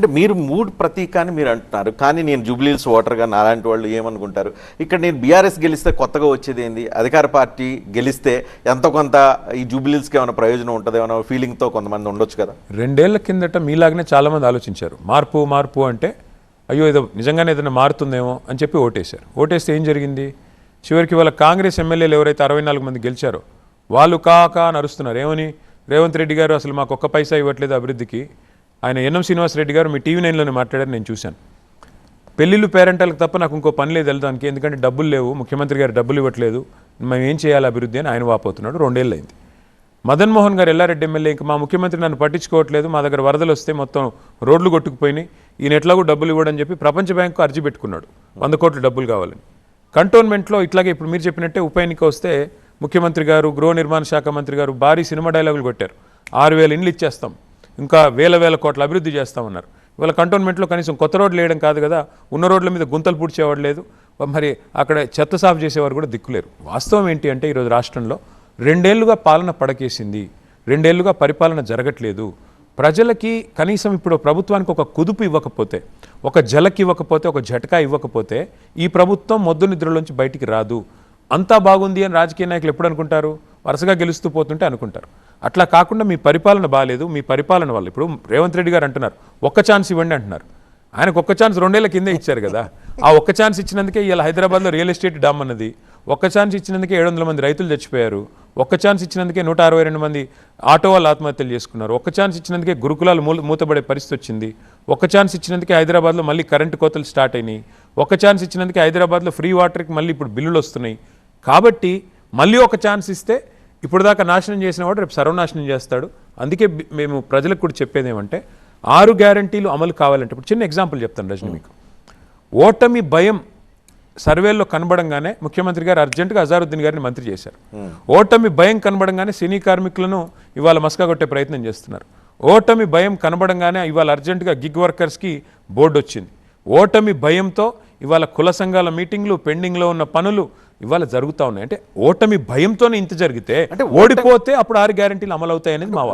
అంటే మీరు మూడ్ ప్రతీక అని మీరు అంటున్నారు. కానీ నేను జూబ్లీల్స్ ఓటర్గా నాలాంటి వాళ్ళు ఏమనుకుంటారు? ఇక్కడ నేను బీఆర్ఎస్ గెలిస్తే కొత్తగా వచ్చేది ఏంది? అధికార పార్టీ గెలిస్తే ఎంతో కొంత ఈ జూబ్లీల్స్కి ఏమైనా ప్రయోజనం ఉంటుందేమో ఫీలింగ్తో కొంతమంది ఉండొచ్చు కదా. రెండేళ్ళ కిందట మీలాగనే చాలామంది ఆలోచించారు. మార్పు మార్పు అంటే అయ్యో ఏదో నిజంగానే ఏదైనా మారుతుందేమో అని చెప్పి ఓటేశారు. ఓటేస్తే ఏం జరిగింది? చివరికి వాళ్ళ కాంగ్రెస్ ఎమ్మెల్యేలు ఎవరైతే అరవై నాలుగు మంది గెలిచారో వాళ్ళు కాకా అని అరుస్తున్నారు ఏమని? రేవంత్ రెడ్డి గారు అసలు మాకు ఒక్క పైసా ఇవ్వట్లేదు అభివృద్ధికి. ఆయన ఎన్ఎం శ్రీనివాసరెడ్డి గారు మీ టీవీ నైన్లోనే మాట్లాడారు నేను చూశాను. పెళ్ళిళ్ళు పేరెంటాలకు తప్ప నాకు ఇంకో పని లేదు వెళ్ళడానికి ఎందుకంటే డబ్బులు లేవు ముఖ్యమంత్రి గారు డబ్బులు ఇవ్వట్లేదు మేము ఏం చేయాలి అభివృద్ధి అని ఆయన వాపోతున్నాడు రెండేళ్ళు అయింది మదన్ మోహన్ గారు ఎల్లారెడ్డి ఎమ్మెల్యే ఇంకా మా ముఖ్యమంత్రి నన్ను పట్టించుకోవట్లేదు మా దగ్గర వరదలు వస్తే మొత్తం రోడ్లు కొట్టుకుపోయినాయి ఈయన ఎట్లాగో డబ్బులు ఇవ్వడని చెప్పి ప్రపంచ బ్యాంకు అర్జీ పెట్టుకున్నాడు వంద కోట్లు డబ్బులు కావాలని. కంటోన్మెంట్లో ఇట్లాగే ఇప్పుడు మీరు చెప్పినట్టే ఉప ఎన్నిక వస్తే ముఖ్యమంత్రి గారు గృహ నిర్మాణ శాఖ మంత్రి గారు భారీ సినిమా డైలాగులు కొట్టారు ఆరు వేల ఇండ్లు ఇచ్చేస్తాం ఇంకా వేల వేల కోట్ల అభివృద్ధి చేస్తామన్నారు ఇవాళ కంటోన్మెంట్లో కనీసం కొత్త రోడ్లు వేయడం కాదు కదా ఉన్న రోడ్ల మీద గుంతలు పూడ్చేవాడు లేదు. మరి అక్కడ చెత్త సాఫ్ చేసేవారు కూడా దిక్కులేరు. వాస్తవం ఏంటి అంటే ఈరోజు రాష్ట్రంలో రెండేళ్ళుగా పాలన పడకేసింది. రెండేళ్ళుగా పరిపాలన జరగట్లేదు. ప్రజలకి కనీసం ఇప్పుడు ప్రభుత్వానికి ఒక కుదుపు ఇవ్వకపోతే ఒక జలకి ఇవ్వకపోతే ఒక జటకా ఇవ్వకపోతే ఈ ప్రభుత్వం మొద్దు నిద్రలోంచి బయటికి రాదు. అంతా బాగుంది అని రాజకీయ నాయకులు ఎప్పుడు అనుకుంటారు? వరుసగా గెలుస్తూ పోతుంటే అనుకుంటారు. అట్లా కాకుండా మీ పరిపాలన బాగాలేదు మీ పరిపాలన వల్ల. ఇప్పుడు రేవంత్ రెడ్డి గారు అంటున్నారు ఒక్క ఛాన్స్ ఇవ్వండి అంటున్నారు. ఆయనకు ఒక్క ఛాన్స్ రెండేళ్ళ కిందే ఇచ్చారు కదా. ఆ ఒక్క ఛాన్స్ ఇచ్చినందుకే ఇలా హైదరాబాద్లో రియల్ ఎస్టేట్ డామ్ అన్నది. ఒక్క ఛాన్స్ ఇచ్చినందుకే ఏడు వందల మంది రైతులు చచ్చిపోయారు. ఒక్క ఛాన్స్ ఇచ్చినందుకే నూట అరవై రెండు మంది ఆటో వాళ్ళు ఆత్మహత్యలు చేసుకున్నారు. ఒక్క ఛాన్స్ ఇచ్చినందుకే గురుకులాలు మూల మూతపడే పరిస్థితి వచ్చింది. ఒక్క ఛాన్స్ ఇచ్చినందుకే హైదరాబాద్లో మళ్ళీ కరెంటు కోతలు స్టార్ట్ అయినాయి. ఒక్క ఛాన్స్ ఇచ్చినందుకే హైదరాబాద్లో ఫ్రీ వాటర్కి మళ్ళీ ఇప్పుడు బిల్లులు వస్తున్నాయి. కాబట్టి మళ్ళీ ఒక ఛాన్స్ ఇస్తే ఇప్పుడు దాకా నాశనం చేసిన వాడు రేపు సర్వనాశనం చేస్తాడు. అందుకే మేము ప్రజలకు కూడా చెప్పేది ఏమంటే ఆరు గ్యారంటీలు అమలు కావాలంటే ఇప్పుడు చిన్న ఎగ్జాంపుల్ చెప్తాను రజని మీకు. ఓటమి భయం సర్వేల్లో కనబడంగానే ముఖ్యమంత్రి గారు అర్జెంటుగా అజారుద్దీన్ గారిని మంత్రి చేశారు. ఓటమి భయం కనబడంగానే సినీ కార్మికులను ఇవాళ మస్కా కొట్టే ప్రయత్నం చేస్తున్నారు. ఓటమి భయం కనబడంగానే ఇవాళ అర్జెంటుగా గిగ్ వర్కర్స్కి బోర్డు వచ్చింది ఓటమి భయంతో ఇవాళ కుల సంఘాల మీటింగ్లు పెండింగ్లో ఉన్న పనులు ఇవాళ జరుగుతూ ఉన్నాయి అంటే ఓటమి భయంతోనే ఇంత జరిగితే అంటే ఓడిపోతే అప్పుడు ఆరు గ్యారంటీలు అమలు అవుతాయి అనేది మా.